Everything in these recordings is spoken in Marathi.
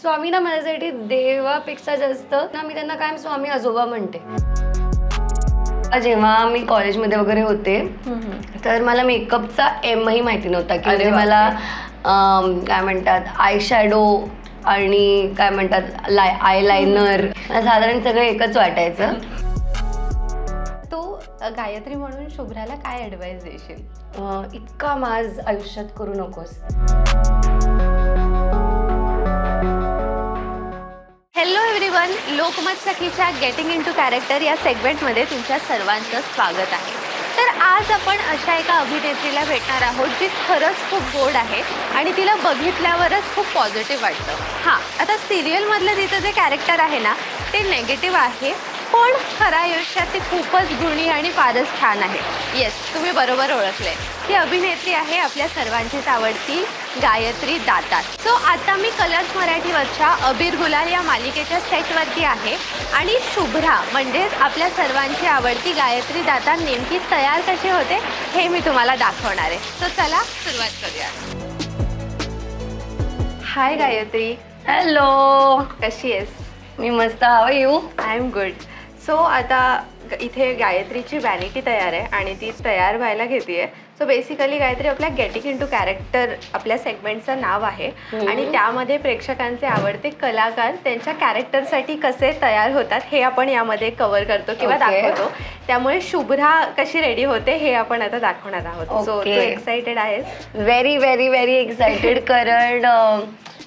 स्वामी ना माझ्यासाठी देवापेक्षा जास्त ना मी त्यांना कायम स्वामी आजोबा म्हणते. जेव्हा मी कॉलेजमध्ये वगैरे होते तर मला मेकअपचा एमही माहिती नव्हता. की अरे म्हणजे. मला काय म्हणतात आय शॅडो आणि काय म्हणतात लाय आय लायनर साधारण सगळं एकच वाटायचं. तू गायत्री म्हणून शुभ्राला काय ऍडवाइस देशील? इतका माज आयुष्यात करू नकोस. हॅलो एव्हरीवन लोकमत सखीच्या गेटिंग इन टू कॅरेक्टर या सेगमेंटमध्ये तुमच्या सर्वांचं स्वागत आहे. तर आज आपण अशा एका अभिनेत्रीला भेटणार आहोत जी खरंच खूप गोड आहे आणि तिला बघितल्यावरच खूप पॉझिटिव्ह वाटतं. हां आता सिरियलमधलं तिचं जे कॅरेक्टर आहे ना ते नेगेटिव्ह आहे. पण खऱ्या आयुष्यात ती खूपच गुणी आणि फारच छान आहे. येस तुम्ही बरोबर ओळखले. ही अभिनेत्री आहे आपल्या सर्वांचीच आवडती गायत्री दातार सो आता मी कलर्स मराठीवरच्या अबीर गुलाल या मालिकेच्या सेटवरती आहे आणि शुभ्रा म्हणजेच आपल्या सर्वांची आवडती गायत्री दातार नेमकी तयार कसे होते हे मी तुम्हाला दाखवणार आहे. सो चला सुरुवात करूया. हाय गायत्री. हॅलो कशी आहेस? मी मस्त. हवं येऊ आय एम गुड सो आता इथे गायत्रीची वॅनिटी तयार आहे आणि ती तयार व्हायला घेते सो बेसिकली गायत्री आपल्या गेटिंग इन टू कॅरेक्टर आपल्या सेगमेंटचं नाव आहे. आणि त्यामध्ये प्रेक्षकांचे आवडते कलाकार त्यांच्या कॅरेक्टरसाठी कसे तयार होतात हे आपण यामध्ये कव्हर करतो किंवा Okay. दाखवतो त्यामुळे शुभ्रा कशी रेडी होते हे आपण आता दाखवणार आहोत सो तू Okay. एक्साइटेड आहेस व्हेरी व्हेरी व्हेरी एक्सायटेड कारण अं,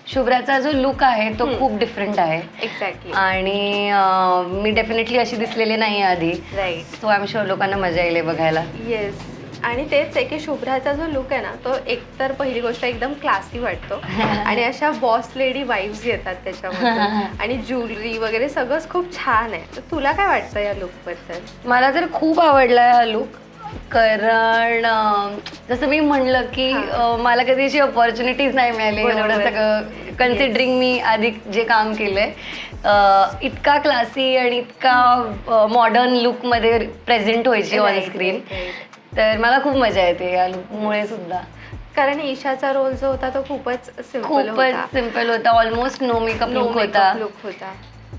शुभ्राचा जो लुक आहे तो. खूप डिफरंट आहे. एक्झॅक्टली आणि अं, मी डेफिनेटली अशी दिसलेली नाही आधी. Right so I am sure लोकांना मजा येईल हे बघायला. येस आणि तेच आहे की शुभ्राचा जो लुक आहे ना तो एकतर पहिली गोष्ट एकदम क्लासी वाटतो. आणि अशा बॉस लेडी वाईब्स येतात त्याच्यामध्ये. आणि ज्वेलरी वगैरे सगळंच खूप छान आहे. तर तुला काय वाटतं या लुकबद्दल? मला तर खूप आवडला हा लुक कारण अं, जसं मी म्हणलं की. अं, मला कधी अशी ऑपॉर्च्युनिटीज नाही मिळाली. बरोबर. एवढं सगळं कन्सिडरिंग मी आधी जे काम केलंय. अं, इतका क्लासी आणि इतका मॉडर्न लुकमध्ये प्रेझेंट व्हायची on Right, screen right, right. तर मला खूप मजा येते या लुकमुळे सुद्धा. कारण ईशाचा रोल जो होता तो खूपच सिंपल खूपच सिंपल होता. ऑलमोस्ट नो मेकअप लुक होता. लुक होता.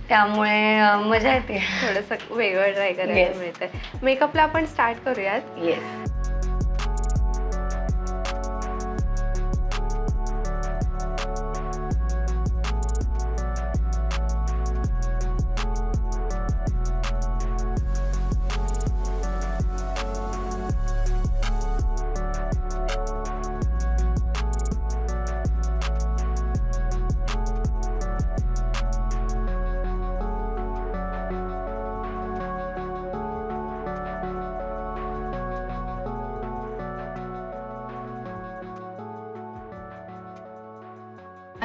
त्यामुळे अं, मजा येते. थोडस वेगळं ट्राय करायला Yes. मिळतंय. मेकअपला आपण स्टार्ट करूयात. येस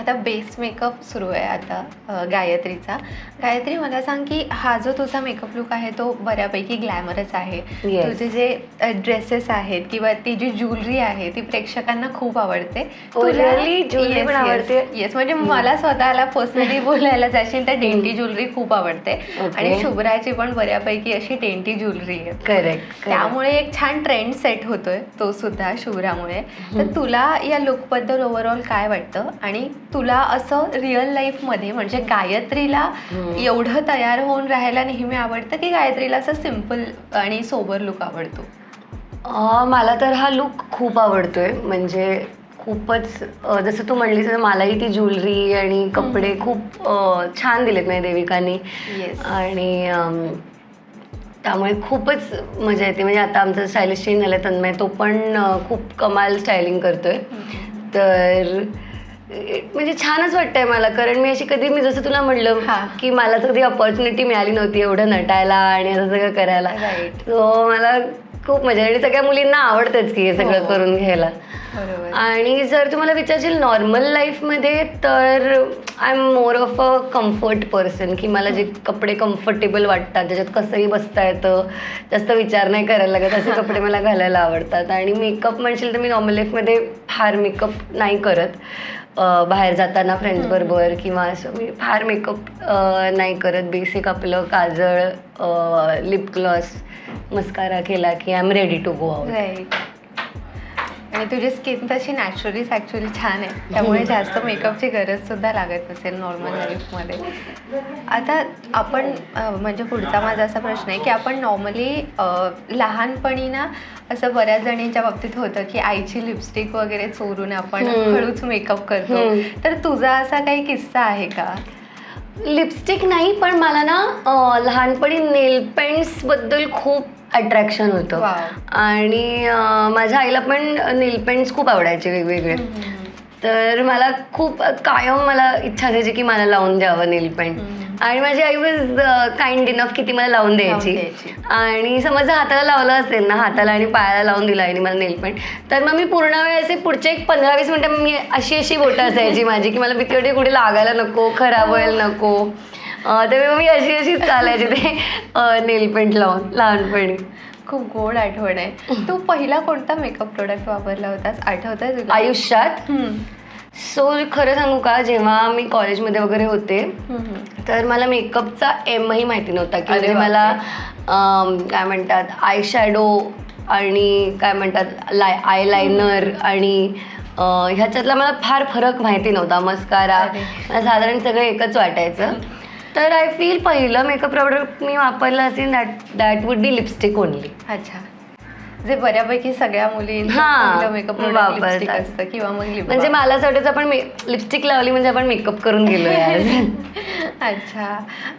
आता बेस मेकअप सुरू आहे आता गायत्रीचा. गायत्री मला सांग की हा जो तुझा मेकअप लुक आहे तो बऱ्यापैकी ग्लॅमरस आहे. Yes. तुझे जे ड्रेसेस आहेत किंवा ती जी ज्वेलरी आहे ती प्रेक्षकांना खूप आवडते. Oh? Jewelry पण आवडते? येस म्हणजे मला स्वतःला पर्सनली बोलायला जाशील तर डेंटी ज्वेलरी खूप आवडते. आणि शुभ्राची पण बऱ्यापैकी अशी डेंटी ज्वेलरी आहे. करेक्ट त्यामुळे एक छान ट्रेंड सेट होतोय तो सुद्धा शुभ्रामुळे. तर तुला या लुकबद्दल ओव्हरऑल काय वाटतं? आणि तुला असं रिअल लाईफमध्ये म्हणजे गायत्रीला. एवढं तयार होऊन राहायला नेहमी आवडतं की गायत्रीला असं सिंपल आणि सोबर लुक आवडतो? मला तर हा लुक खूप आवडतोय. म्हणजे खूपच जसं तू म्हणलीस तसं मलाही ती ज्वेलरी आणि कपडे खूप छान दिलेत माझ्या देविकानी. आणि त्यामुळे खूपच मजा येते. म्हणजे आता आमचा स्टायलिश चेंज झाला तन्मय तो पण खूप कमाल स्टायलिंग करतोय. तर म्हणजे छानच वाटतंय मला कारण मी अशी कधी मी जसं तुला म्हणलं. की मला तर कधी ऑपॉर्च्युनिटी मिळाली नव्हती एवढं नटायला आणि असं सगळं करायला. सो मला खूप मजा आणि सगळ्या मुलींना आवडतंच की हे सगळं हो. करून घ्यायला आणि जर तुम्हाला विचारशील नॉर्मल लाईफमध्ये तर I am more of a comfort person की मला जे कपडे कम्फर्टेबल वाटतात ज्याच्यात कसंही बसता येतं जास्त विचार नाही करायला लागत असे कपडे मला घालायला आवडतात आणि मेकअप म्हणशील तर मी नॉर्मल लाईफमध्ये फार मेकअप नाही करत बाहेर जाताना फ्रेंड्स बरोबर किंवा असं मी फार मेकअप नाही करत. बेसिक आपलं काजळ लिप ग्लॉस मस्कारा केला की I am ready to go out आणि तुझी स्किन तशी नॅचरलीच ॲक्च्युली छान आहे. त्यामुळे जास्त मेकअपची गरज सुद्धा लागत नसेल नॉर्मल लाईफमध्ये आता आपण म्हणजे पुढचा माझा असा प्रश्न आहे की आपण नॉर्मली लहानपणी ना असं बऱ्याच जणींच्या बाबतीत होतं की आईची लिपस्टिक वगैरे चोरून आपण. हळूच मेकअप करतो. तर तुझा असा काही किस्सा आहे का? लिपस्टिक नाही पण मला ना लहानपणी नेल पेंट्सबद्दल खूप अट्रॅक्शन होतं. आणि माझ्या आईला पण नेल पेंट्स खूप आवडायचे वेगवेगळे. तर मला खूप कायम मला इच्छा असायची की मला लावून द्यावं नेल पेंट. हम्म. आणि माझी आई वॉज काइंड इनफ की ती मला लावून द्यायची. आणि समजा हाताला लावलं असेल ना हाताला आणि पायाला लावून दिला आणि मला नेल पेंट तर मग मी पूर्ण वेळ असे पुढचे एक पंधरा वीस मिनटं मी अशी अशी बोटं असायची माझी की मला भीती वाटते कुठे लागायला नको खराब व्हायला नको. तर मी अशी अशी चालायची ते नेल पेंट लावून लहानपणी. खूप गोड आठवण आहे. तू पहिला कोणता मेकअप प्रोडक्ट वापरला होतास? आठवत आहे तुला? आयुष्यात. सो खरं सांगू का जेव्हा मी कॉलेजमध्ये वगैरे होते. तर मला मेकअपचा एमही माहिती नव्हता. की अरे म्हणजे बापरे. मला काय म्हणतात आय शॅडो आणि काय म्हणतात लाय आय लायनर आणि ह्याच्यातला मला फार फरक माहिती नव्हता. मस्कारा अरे. मला साधारण सगळं एकच वाटायचं. तर आय फील पहिलं मेकअप प्रोडक्ट मी वापरलं असेल that that would be lipstick only अच्छा. जे बऱ्यापैकी सगळ्या मुली हा, मेकअप असतं किंवा मग म्हणजे. मला असं वाटायचं आपण लिपस्टिक लावली म्हणजे आपण मेकअप करून गेलो अच्छा.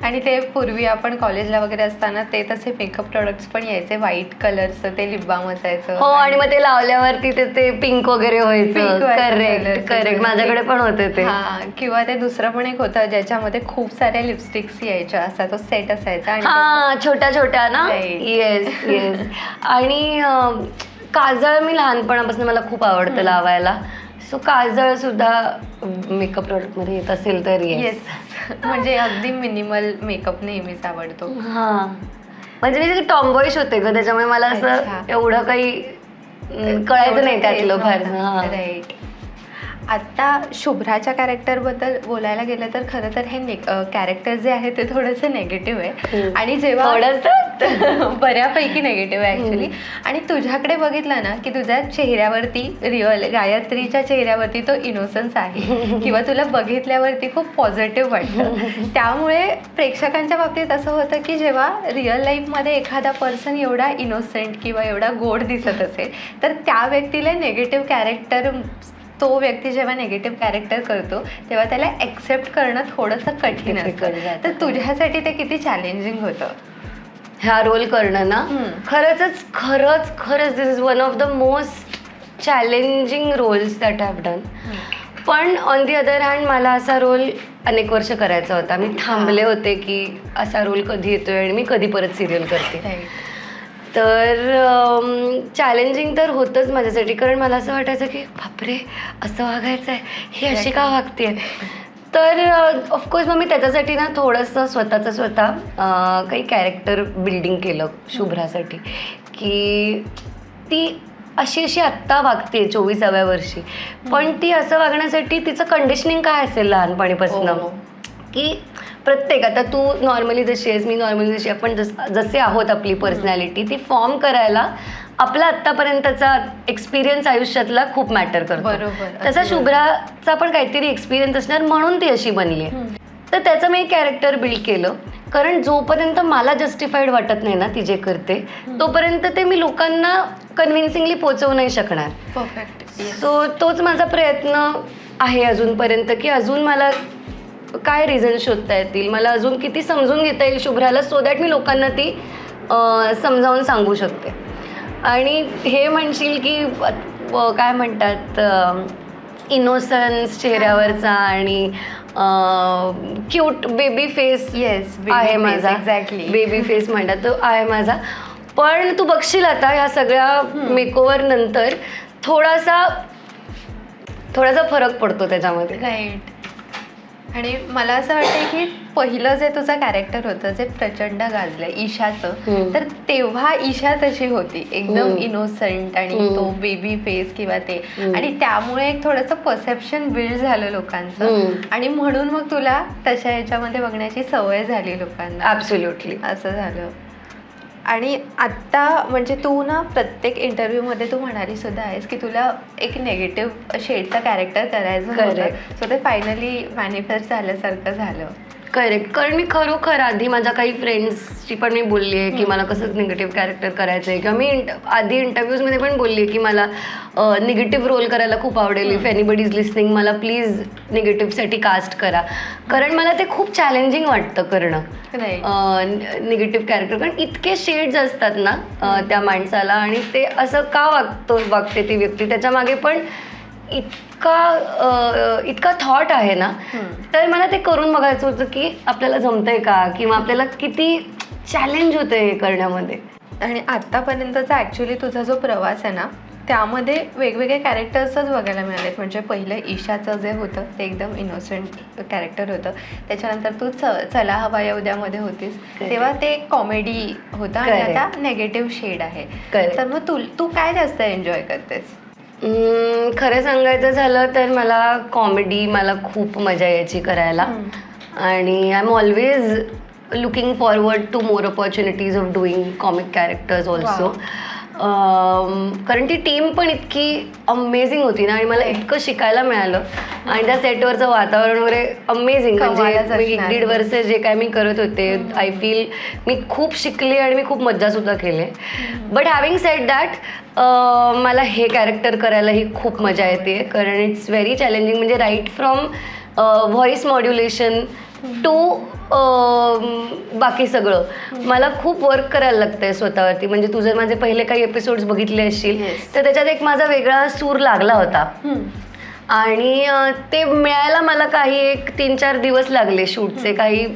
आणि ते पूर्वी आपण कॉलेजला वगैरे असताना ते तसे मेकअप प्रोडक्ट्स पण यायचे व्हाईट कलरचं ते लिप बाम असायचं. हो आणि मग ते लावल्यावरती ते ते पिंक वगैरे व्हायचं. करेक्ट. करेक्ट माझ्याकडे पण होते ते. हा किंवा ते दुसरं पण एक होतं ज्याच्यामध्ये खूप साऱ्या लिपस्टिक्स यायच्या असा तो सेट असायचा आणि छोट्या छोट्या ना. येस येस आणि काजळ मी लहानपणापासून मला खूप आवडतं लावायला. सो काजळ सुद्धा मेकअप प्रोडक्टमध्ये येत असेल तर येस म्हणजे अगदी मिनिमल मेकअप नेहमीच आवडतो. हा. म्हणजे मी टॉम्बॉईश होते ग त्याच्यामुळे मला असं. एवढं काही कळायचं नाही त्यातलं फार. हा. राईट आता शुभ्राच्या कॅरेक्टरबद्दल बोलायला गेलं तर खरं तर हे कॅरेक्टर जे आहे ते थोडंसं नेगेटिव्ह आहे. आणि जेव्हा? बऱ्यापैकी नेगेटिव्ह आहे ऍक्च्युली आणि तुझ्याकडे बघितलं ना की तुझ्या चेहऱ्यावरती रिअल गायत्रीच्या चेहऱ्यावरती तो इनोसन्स आहे. किंवा तुला बघितल्यावरती खूप पॉझिटिव्ह वाटतं. त्यामुळे प्रेक्षकांच्या बाबतीत असं होतं की जेव्हा रिअल लाईफमध्ये एखादा पर्सन एवढा इनोसेंट किंवा एवढा गोड दिसत असेल तर त्या व्यक्तीला नेगेटिव्ह कॅरेक्टर तो व्यक्ती जेव्हा नेगेटिव्ह कॅरेक्टर करतो तेव्हा त्याला ॲक्सेप्ट करणं थोडंसं कठीण असतं. तर तुझ्यासाठी ते किती चॅलेंजिंग होतं? हा रोल करणं ना. खरंच खरंच खरंच this is one of the most challenging roles that have done पण ऑन दी अदर हँड मला असा रोल अनेक वर्ष करायचा होता. मी थांबले होते की असा रोल कधी येतोय आणि मी कधी परत सिरियल करते. तर चॅलेंजिंग तर होतंच माझ्यासाठी. कारण मला असं वाटायचं की बापरे असं वागायचं आहे ही अशी का वागते तर ऑफकोर्स मग मी त्याच्यासाठी ना थोडंसं स्वतःचं स्वतः काही कॅरेक्टर बिल्डिंग केलं शुभ्रासाठी. की ती अशी अशी आत्ता वागते चोवीसाव्या वर्षी. पण ती असं वागण्यासाठी तिचं कंडिशनिंग काय असेल लहानपणीपासून? हो. की प्रत्येक आता तू नॉर्मली जशी आहेस मी नॉर्मली जशी आपण जस जसे आहोत आपली पर्सनॅलिटी ती फॉर्म करायला आपला आत्तापर्यंतचा एक्सपिरियन्स आयुष्यातला खूप मॅटर करतो. बरोबर. तसा शुभ्राचा पण काहीतरी एक्सपिरियन्स असणार म्हणून ती अशी बनली आहे. तर त्याचं मी कॅरेक्टर बिल्ड केलं. कारण जोपर्यंत मला जस्टिफाईड वाटत नाही ना ती जे करते तोपर्यंत ते मी लोकांना कन्व्हिन्सिंगली पोचवू नाही शकणार. परफेक्ट सो तोच माझा प्रयत्न आहे अजूनपर्यंत की अजून मला काय रिझन शोधता येतील? मला अजून किती समजून घेता येईल शुभ्राला सो दॅट मी लोकांना ती समजावून सांगू शकते. आणि हे म्हणशील की काय म्हणतात इनोसन्स चेहऱ्यावरचा आणि क्यूट बेबी फेस baby आहे माझा. exactly. बेबी फेस म्हणतात तो आहे माझा. पण तू बघशील आता ह्या सगळ्या मेकओव्हर नंतर थोडासा थोडासा फरक पडतो त्याच्यामध्ये. राईट आणि मला असं वाटतं की पहिलं जे तुझं कॅरेक्टर होतं जे प्रचंड गाजलं ईशाचं. तर तेव्हा ईशा तशी होती एकदम. इनोसंट आणि. तो बेबी फेस किंवा ते. आणि त्यामुळे एक थोडंसं परसेप्शन बिल्ड झालं लोकांचं. आणि म्हणून मग तुला तशा याच्यामध्ये बघण्याची सवय झाली लोकांना ॲब्सोल्युटली असं झालं आणि आत्ता म्हणजे तू ना प्रत्येक इंटरव्ह्यूमध्ये तू म्हणाली सुद्धा आहेस की तुला एक नेगेटिव्ह शेडचं कॅरेक्टर करायचं. सो ते फायनली मॅनिफेस्ट झाल्यासारखं झालं करेक्ट कारण मी खरोखर आधी माझ्या काही फ्रेंड्सची पण मी बोलली आहे की मला कसं निगेटिव्ह कॅरेक्टर करायचं आहे किंवा मी इंट आधी इंटरव्ह्यूजमध्ये पण बोलली आहे की मला निगेटिव्ह रोल करायला खूप आवडेल. इफ एनिबडी इज लिस्निंग मला प्लीज निगेटिव्हसाठी कास्ट करा. कारण मला ते खूप चॅलेंजिंग वाटतं करणं. निगेटिव्ह कॅरेक्टर कारण इतके शेड्स असतात ना त्या माणसाला आणि ते असं का वागतो वागते ती व्यक्ती? त्याच्यामागे पण इतका इतका थॉट आहे ना तर मला ते करून बघायचं होतं की आपल्याला जमतंय का? किंवा आपल्याला किती चॅलेंज होतं हे करण्यामध्ये? आणि आत्तापर्यंतचा ॲक्च्युली तुझा जो प्रवास आहे ना त्यामध्ये वेगवेगळे कॅरेक्टर्सच बघायला मिळालेत. म्हणजे पहिलं ईशाचं जे होतं ते एकदम इनोसेंट कॅरेक्टर होतं. त्याच्यानंतर तू च चला हवा या उद्यामध्ये होतीस. तेव्हा ते कॉमेडी होतं आणि. आता नेगेटिव्ह शेड आहे. तर मग तू तू काय जास्त एन्जॉय करतेस? खरं सांगायचं झालं तर मला कॉमेडी मला खूप मजा यायची करायला. आणि I am always looking forward to more opportunities of doing comic characters also कारण ती टीम पण इतकी अमेझिंग होती ना आणि मला इतकं शिकायला मिळालं. आणि त्या सेटवरचं वातावरण वगैरे अमेझिंग म्हणजे मी एक. दीड वर्ष जे काय मी करत होते आय फील मी खूप शिकले आणि मी खूप मज्जासुद्धा केले. बट हॅव्हिंग सेट दॅट मला हे कॅरेक्टर करायलाही खूप मजा येते. कारण इट्स व्हेरी चॅलेंजिंग म्हणजे right from voice modulation to बाकी सगळं. मला खूप वर्क करायला लागतं आहे स्वतःवरती. म्हणजे तू जर माझे पहिले काही एपिसोड्स बघितले असशील. तर त्याच्यात एक माझा वेगळा सूर लागला होता. आणि ते मिळायला मला काही एक तीन चार दिवस लागले शूटचे. काही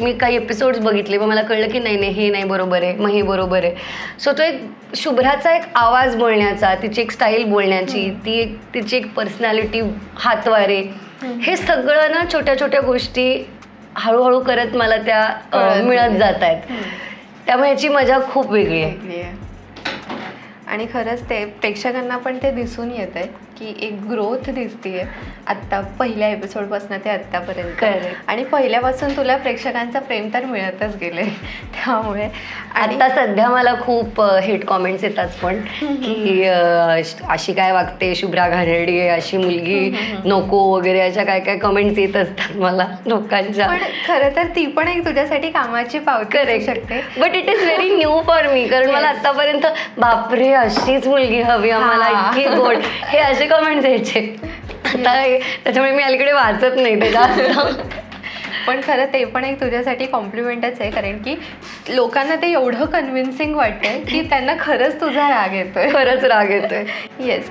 मी काही एपिसोड्स बघितले मग मला कळलं की नाही नाही हे नाही बरोबर आहे मग हे बरोबर आहे. सो तो एक शुभ्राचा एक आवाज बोलण्याचा तिची एक स्टाईल बोलण्याची ती एक तिची एक पर्सनॅलिटी हातवारे हे सगळं ना छोट्या छोट्या गोष्टी हळूहळू करत मला त्या मिळत. जात आहेत त्यामुळे याची मजा खूप वेगळी आहे. वेगळी आहे. आणि खरंच ते प्रेक्षकांना पण ते दिसून येत आहे की एक ग्रोथ दिसतीये. आत्ता पहिल्या एपिसोडपासून ते आत्तापर्यंत. आणि पहिल्यापासून तुला प्रेक्षकांचा प्रेम तर मिळतच गेले. त्यामुळे आणि आता सध्या मला खूप हेट कॉमेंट्स येतात पण की अ, अश- अशी काय वागते शुभ्रा घाणेरडी आहे अशी मुलगी नको वगैरे अशा काय काय कमेंट्स येत असतात मला लोकांच्या. पण खरं तर ती पण एक तुझ्यासाठी कामाची पावती असू शकते. But it is very new for me कारण मला Yes. आतापर्यंत बापरे अशीच मुलगी हवी आम्हाला हा. इतकी गोड. हे असे कमेंट्स यायचे आता त्याच्यामुळे मी अलीकडे वाचत नाही ते जास्त. पण खरं ते पण एक तुझ्यासाठी कॉम्प्लिमेंटच आहे कारण की लोकांना ते एवढं कन्व्हिन्सिंग वाटतंय की त्यांना खरंच तुझा राग येतोय. खरंच राग येतोय. येस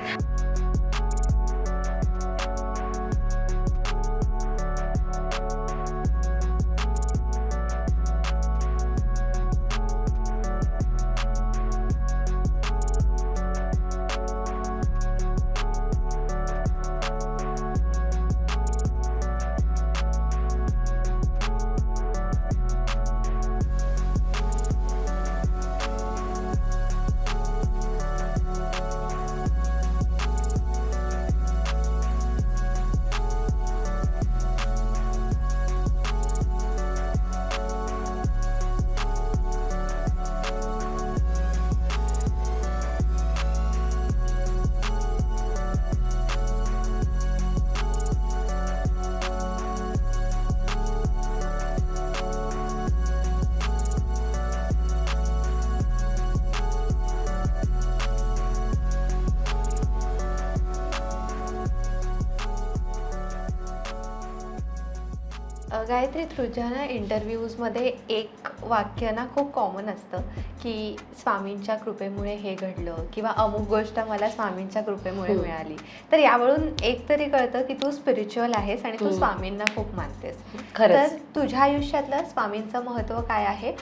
गायत्री तुझ्या ना इंटरव्ह्यूजमध्ये एक वाक्य ना खूप कॉमन असतं की स्वामींच्या कृपेमुळे हे घडलं किंवा अमुक गोष्ट मला स्वामींच्या कृपेमुळे हम्म. मिळाली. तर यावरून एक तरी कळतं की तू स्पिरिच्युअल आहेस आणि तू हम्म. स्वामींना खूप मानतेस. खरंच. तर तुझ्या आयुष्यातलं स्वामींचं महत्त्व काय आहे?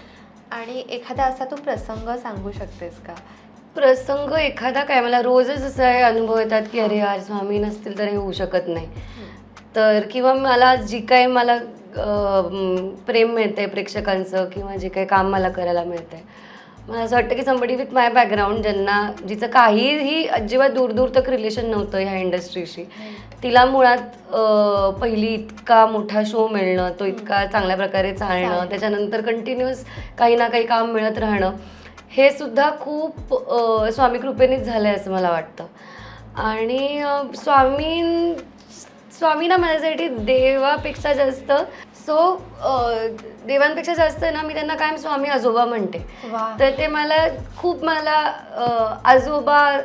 आणि एखादा असा तू प्रसंग सांगू शकतेस का? प्रसंग एखादा काय? मला रोजच असं हे अनुभव येतात की अरे यार स्वामी नसतील तर हे होऊ शकत नाही. तर किंवा मला जी काय मला प्रेम मिळतंय प्रेक्षकांचं किंवा जे काही काम मला करायला मिळतंय. मला असं वाटतं की संबडी विथ माय बॅकग्राऊंड ज्यांना जिचं काहीही अजिबात दूर दूर तक रिलेशन नव्हतं ह्या इंडस्ट्रीशी तिला मुळात पहिली इतका मोठा शो मिळणं तो इतका चांगल्या प्रकारे चालणं. त्याच्यानंतर कंटिन्युअस काही ना काही काम मिळत राहणं हे सुद्धा खूप स्वामी कृपेनेच झालं आहे असं मला वाटतं. आणि अं, स्वामी स्वामींना माझ्यासाठी देवापेक्षा जास्त सो देवांपेक्षा जास्त ना मी त्यांना कायम स्वामी आजोबा म्हणते. तर ते मला खूप मला अं, आजोबा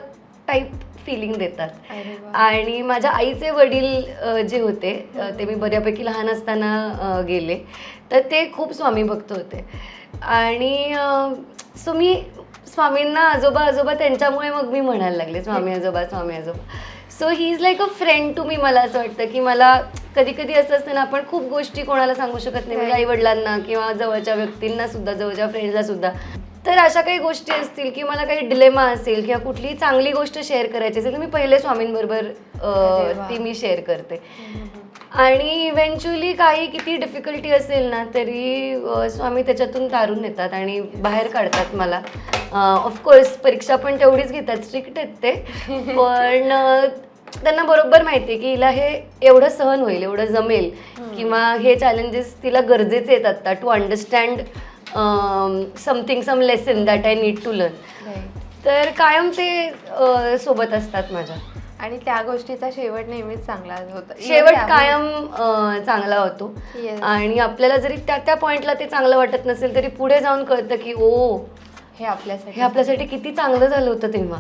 टाईप फिलिंग देतात. अरे वा. आणि माझ्या आईचे वडील अ, जे होते अ, ते मी बऱ्यापैकी लहान असताना अ, गेले. तर ते खूप स्वामी भक्त होते. आणि सो मी स्वामींना आजोबा आजोबा त्यांच्यामुळे मग मी म्हणायला लागले स्वामी आजोबा स्वामी आजोबा. So he is like a friend to me मला असं वाटतं की मला कधी कधी असं असतं ना आपण खूप गोष्टी कोणाला सांगू शकत नाही. म्हणजे आई वडिलांना किंवा जवळच्या व्यक्तींना सुद्धा जवळच्या फ्रेंड्सला सुद्धा. तर अशा काही गोष्टी असतील की मला काही डिलेमा असेल किंवा कुठलीही चांगली गोष्ट शेअर करायची असेल तर मी पहिले स्वामींबरोबर. ती मी शेअर करते. आणि इव्हेंच्युअली काही किती डिफिकल्टी असेल ना तरी स्वामी त्याच्यातून तारून नेतात आणि बाहेर काढतात मला. ऑफकोर्स परीक्षा पण तेवढीच घेतात स्ट्रिक्ट आहेत ते. पण त्यांना बरोबर माहिती आहे की हिला हे एवढं सहन होईल एवढं जमेल किंवा हे चॅलेंजेस तिला गरजेचे आहेत आता to understand something some lesson that I need to learn. तर कायम ते सोबत असतात माझ्या आणि त्या गोष्टीचा शेवट नेहमीच चांगला होता शेवट कायम चांगला होतो. आणि आपल्याला जरी त्या त्या पॉइंटला ते चांगलं वाटत नसेल तरी पुढे जाऊन कळतं की ओ हे आपल्यासाठी हे आपल्यासाठी किती चांगलं झालं होतं तेव्हा.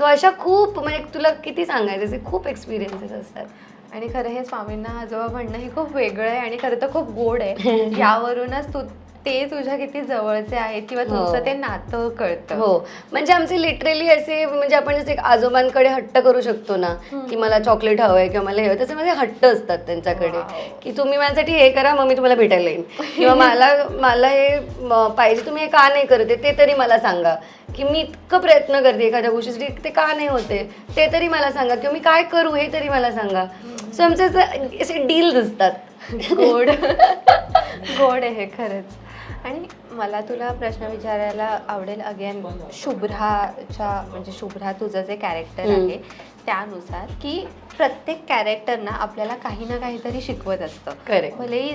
सो अशा खूप म्हणजे तुला किती सांगायचे असे खूप एक्सपिरियन्सेस असतात. आणि खरं हे स्वामींना आजोबा म्हणणं हे खूप वेगळं आहे आणि खरं तर खूप गोड आहे. यावरूनच तू ते तुझ्या किती जवळचे आहेत किंवा हो. तुमचं ते नातं कळतं. हो. म्हणजे आमचे लिटरली असे म्हणजे आपण जसे एक आजोबांकडे हट्ट करू शकतो ना की मला चॉकलेट हवंय किंवा मला हे हवं तसे माझे हट्ट असतात त्यांच्याकडे. की तुम्ही माझ्यासाठी हे करा मग मी तुम्हाला भेटायला येईन. किंवा मला मला हे पाहिजे तुम्ही हे का नाही करते ते तरी मला सांगा की मी इतकं प्रयत्न करते एखाद्या गोष्टीसाठी ते का नाही होते ते तरी मला सांगा किंवा मी काय करू हे तरी मला सांगा. सो आमचे असे- असे डील असतात गोड. गोड आहे खरंच. आणि मला तुला प्रश्न विचारायला आवडेल अगेन शुभ्राच्या म्हणजे शुभ्रा तुझं जे कॅरेक्टर. आहे त्यानुसार की प्रत्येक कॅरेक्टरना आपल्याला काही ना काहीतरी शिकवत असतं Correct. भलेही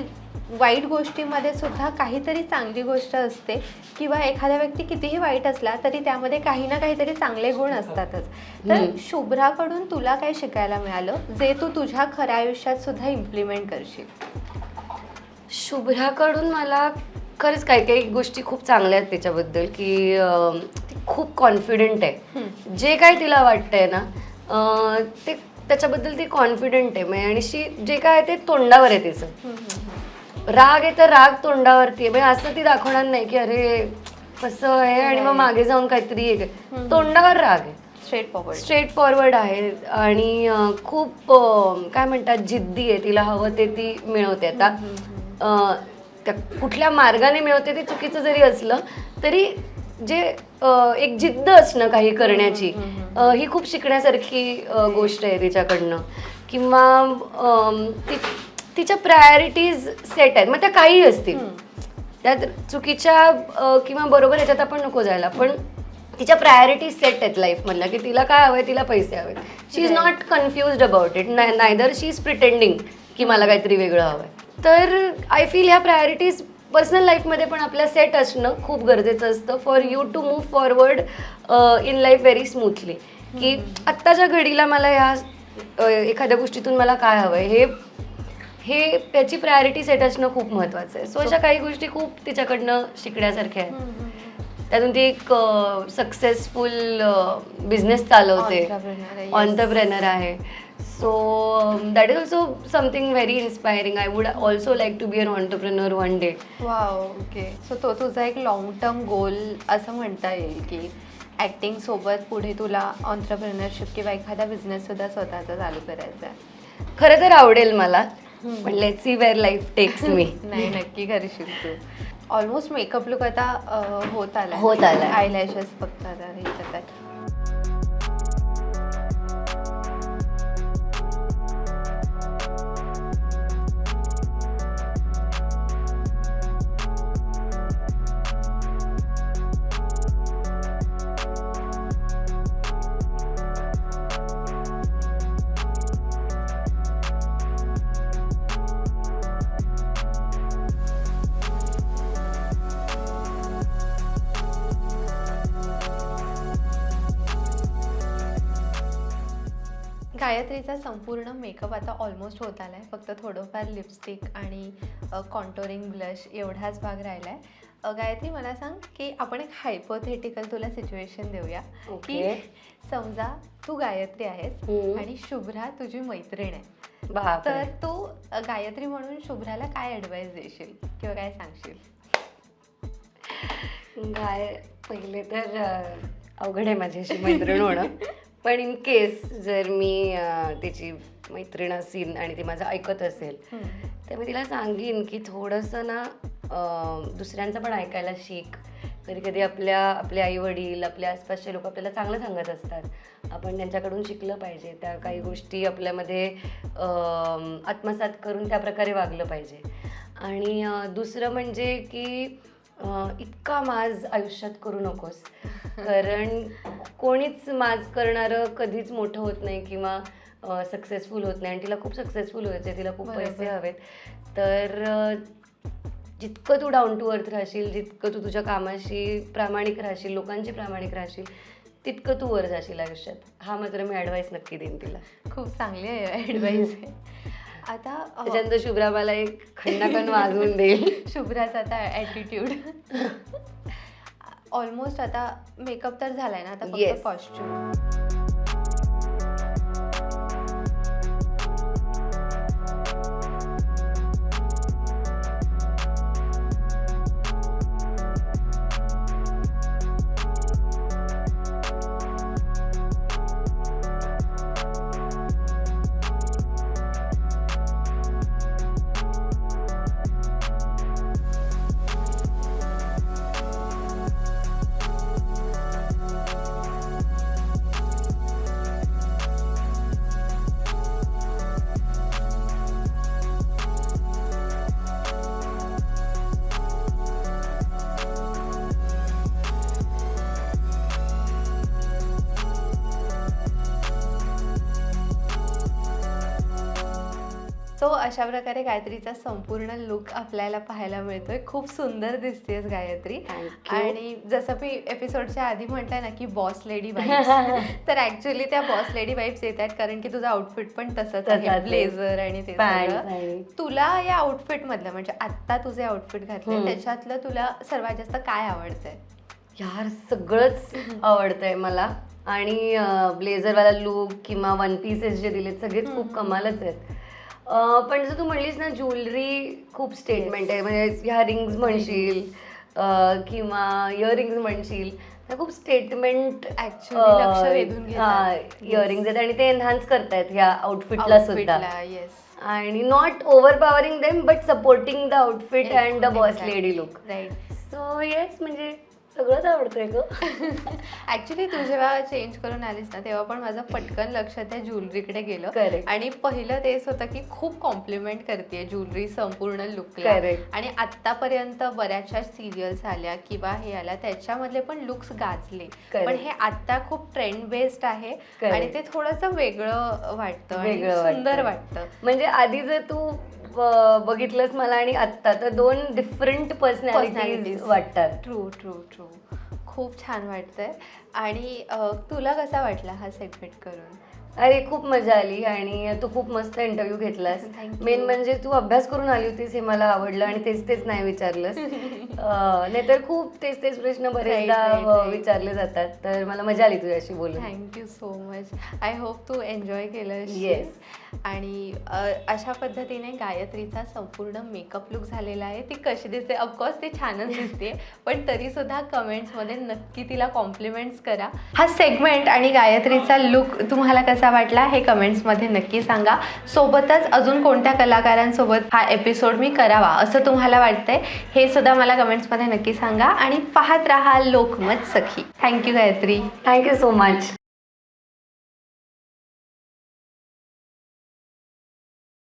वाईट गोष्टीमध्ये सुद्धा काहीतरी चांगली गोष्ट असते किंवा एखादा व्यक्ती कितीही वाईट असला तरी त्यामध्ये काही ना काहीतरी चांगले गुण असतातच तर. शुभ्राकडून तुला काय शिकायला मिळालं जे तू तुझ्या खऱ्या आयुष्यात सुद्धा इम्प्लिमेंट करशील शुभ्राकडून मला खरंच काही काही गोष्टी खूप चांगल्या आहेत त्याच्याबद्दल की अं, ती खूप कॉन्फिडंट आहे. जे काय तिला वाटतंय ना अं, ते त्याच्याबद्दल ती कॉन्फिडंट आहे. म्हणजे आणि शी जे काय आहे ते तोंडावर आहे तिचं. राग आहे तर राग तोंडावरती आहे. म्हणजे असं ती दाखवणार नाही की अरे कसं आहे आणि मग मागे जाऊन काहीतरी एक आहे. तोंडावर राग आहे. स्ट्रेट फॉरवर्ड स्ट्रेट फॉरवर्ड आहे. आणि अं, खूप अं, काय म्हणतात जिद्दी आहे. तिला हवं ते ती मिळवते आता. अं, त्या कुठल्या मार्गाने मिळवते ते चुकीचं जरी असलं तरी जे एक जिद्द असणं काही करण्याची ही खूप शिकण्यासारखी गोष्ट आहे तिच्याकडनं. किंवा ती तिच्या प्रायोरिटीज सेट आहेत. मग त्या काही असतील. त्यात चुकीच्या किंवा बरोबर ह्याच्यात आपण नको जायला. पण तिच्या प्रायोरिटीज सेट आहेत लाईफमधल्या की तिला काय हवंय तिला पैसे हवे she is not confused about it neither she is pretending की मला काहीतरी वेगळं हवंय. तर आय फील ह्या प्रायोरिटीज पर्सनल लाईफमध्ये पण आपल्या सेट असणं खूप गरजेचं असतं for you to move forward in life very smoothly की आत्ताच्या घडीला मला ह्या एखाद्या गोष्टीतून मला काय हवंय हे हे त्याची प्रायोरिटी सेट असणं खूप महत्त्वाचं आहे. सो अशा काही गोष्टी खूप तिच्याकडनं शिकण्यासारख्या आहेत. त्यातून ती एक सक्सेसफुल बिझनेस चालवते. Entrepreneur आहे, so that is also something very inspiring I would also like to be an entrepreneur one day wow okay so तो तुझा एक लॉंग टर्म गोल असं म्हणता येईल की ॲक्टिंग सोबत पुढे तुला ऑन्टरप्रिनरशिप किंवा एखादा बिझनेस सुद्धा स्वतःचा चालू करायचा आहे खरं तर आवडेल मला पण let see where life takes me नाही नक्की करशील तू. ऑलमोस्ट मेकअप लुक आता अं, होत आला होत आलाय. आय लॅशेस फक्त आता हे करतात गायत्रीचा संपूर्ण मेकअप आता ऑलमोस्ट होत आलाय. फक्त थोडंफार लिपस्टिक आणि कॉन्टोरिंग ब्लश एवढाच भाग राहिलाय. अ, गायत्री मला सांग की आपण एक हायपोथेटिकल तुला सिच्युएशन देऊया. की. समजा तू गायत्री आहेस. आणि शुभ्रा तुझी मैत्रीण आहे. तर तू गायत्री म्हणून शुभ्राला काय ॲडवाईस देशील? किंवा काय सांगशील? काय पहिले तर अवघड आहे माझ्याशी मैत्रीण होणं. पण इन केस जर मी तिची मैत्रीण असेल आणि ती माझं ऐकत असेल तर मी तिला सांगेन की थोडंसं ना दुसऱ्यांचं पण ऐकायला शिक. कधी कधी आपल्या आपले आई वडील आपल्या आसपासचे लोक आपल्याला चांगलं सांगत असतात. आपण त्यांच्याकडून शिकलं पाहिजे. त्या काही गोष्टी आपल्यामध्ये आत्मसात करून त्या प्रकारे वागलं पाहिजे. आणि दुसरं म्हणजे की इतका माज आयुष्यात करू नकोस. कारण कोणीच माज करणारं कधीच मोठं होत नाही किंवा सक्सेसफुल होत नाही. आणि तिला खूप सक्सेसफुल व्हायचं आहे तिला खूप. पैसे हवेत. तर जितकं तू डाऊन टू अर्थ राहशील जितकं तू तुझ्या कामाशी प्रामाणिक राहशील लोकांची प्रामाणिक राहशील तितकं तू वर जाशील आयुष्यात. हा मात्र मी ॲडवाईस नक्की देईन तिला. खूप चांगली ॲडवाईस आहे आता अ, त्याच्यानंतर शुभ्रा मला एक खंडाखंड वाजवून देईल. शुभ्राचा आता ॲटिट्यूड ऑलमोस्ट आता मेकअप तर झालाय ना आता फक्त Yes. कॉस्ट्युम सो अशा प्रकारे गायत्रीचा संपूर्ण लुक आपल्याला पाहायला मिळतोय खूप सुंदर दिसतेस गायत्री. आणि जसं मी एपिसोडच्या आधी म्हटलंय ना की बॉस लेडी वाईब्स तर ऍक्च्युली त्या बॉस लेडी वाईब्स येत आहेत कारण की तुझं आउटफिट पण तसंच आहे. ब्लेझर आणि ते सगळं. तुला या आउटफिट मधलं म्हणजे आत्ता तुझे आउटफिट घातले. त्याच्यातलं तुला सर्वात जास्त काय आवडतंय यार सगळंच आवडतंय मला आणि ब्लेझरवाला लुक किंवा वन पीसेस जे दिलेत सगळेच खूप कमालच आहेत पण जर तू म्हणलीस ना ज्वेलरी खूप स्टेटमेंट आहे. म्हणजे ह्या रिंग्स म्हणशील किंवा इयरिंग्स म्हणशील त्या खूप स्टेटमेंट Actually लक्ष वेधून. इयरिंग्स आहेत आणि ते एनहान्स करतायत ह्या आउटफिटला सुद्धा. आणि not overpowering them but supporting the outfit and the boss lady look right so yes म्हणजे सगळंच आवडतंय ग ऍक्च्युली तू जेव्हा चेंज करून आलीस ना तेव्हा पण माझं पटकन लक्ष त्या ज्वेलरीकडे गेलं. आणि पहिलं तेच होतं की खूप कॉम्प्लिमेंट करते ज्वेलरी संपूर्ण लुकला. आणि आतापर्यंत बऱ्याचशा सिरियल्स आल्या किंवा हे आल्या त्याच्यामधले पण लुक्स गाजले. पण हे आता खूप ट्रेंड बेस्ड आहे. आणि ते थोडंसं वेगळं वाटतं सुंदर वाटतं. म्हणजे आधी जर तू बघितलंस मला आणि आत्ता तर दोन डिफरंट पर्सनॅलिटीज Personalities. वाटतात ट्रू ट्रू ट्रू खूप छान वाटतं आहे आणि तुला कसा वाटला हा सेगमेंट करून? अरे खूप मजा आली आणि तू खूप मस्त इंटरव्ह्यू घेतलास. मेन म्हणजे तू अभ्यास करून आली होतीस हे मला आवडलं आणि तेच तेच नाही विचारलंस. नाहीतर खूप तेच तेच प्रश्न बरेचदा. विचारले जातात. तर मला मजा आली तुझ्याशी बोलून. Thank you so much I hope Tu enjoy केलं Yes. आणि अशा पद्धतीने गायत्रीचा संपूर्ण मेकअप लुक झालेला आहे. ती कशी दिसते? ऑफकोर्स ती छानच दिसते. पण तरी सुद्धा कमेंट्समध्ये नक्की तिला कॉम्प्लिमेंट्स करा. हा सेगमेंट आणि गायत्रीचा लुक तुम्हाला कसा वाटला हे कमेंट्समध्ये नक्की सांगा. सोबतच अजून कोणत्या कलाकारांसोबत हा एपिसोड मी करावा असं तुम्हाला वाटतंय हे सुद्धा मला कमेंट्समध्ये नक्की सांगा. आणि पाहत राहा Lokmat Sakhi. Thank you Gayatri. Thank you so much